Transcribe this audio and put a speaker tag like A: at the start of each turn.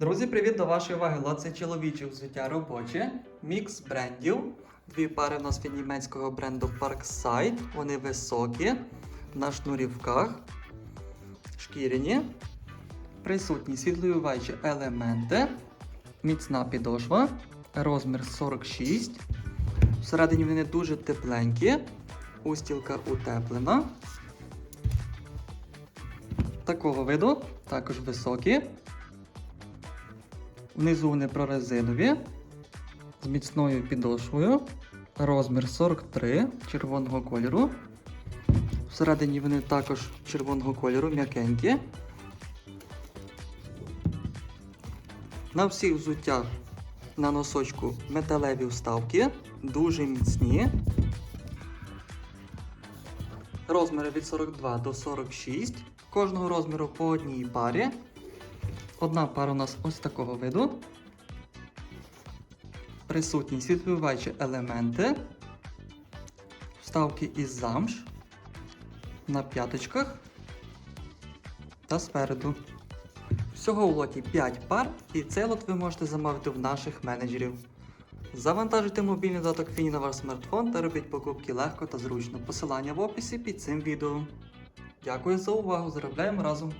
A: Друзі, привіт до вашої уваги. Лот це чоловіче взуття робоче. Мікс брендів. Дві пари у нас від німецького бренду Parkside. Вони високі, на шнурівках, шкіряні. Присутні світловиваючі елементи, міцна підошва, розмір 46. Всередині вони дуже тепленькі. Устілка утеплена. Такого виду, також високі. Внизу вони прорезинові з міцною підошвою. Розмір 43 червоного кольору. Всередині вони також червоного кольору, м'якенькі. На всіх взуттях на носочку металеві вставки, дуже міцні. Розміри від 42 до 46. Кожного розміру по одній парі. Одна пара у нас ось такого виду. Присутні світловиваючі елементи. Вставки із замш на п'яточках та спереду. Всього у лоті 5 пар, і цей лот ви можете замовити в наших менеджерів. Завантажуйте мобільний додаток Фіні на ваш смартфон та робіть покупки легко та зручно. Посилання в описі під цим відео. Дякую за увагу! Заробляємо разом!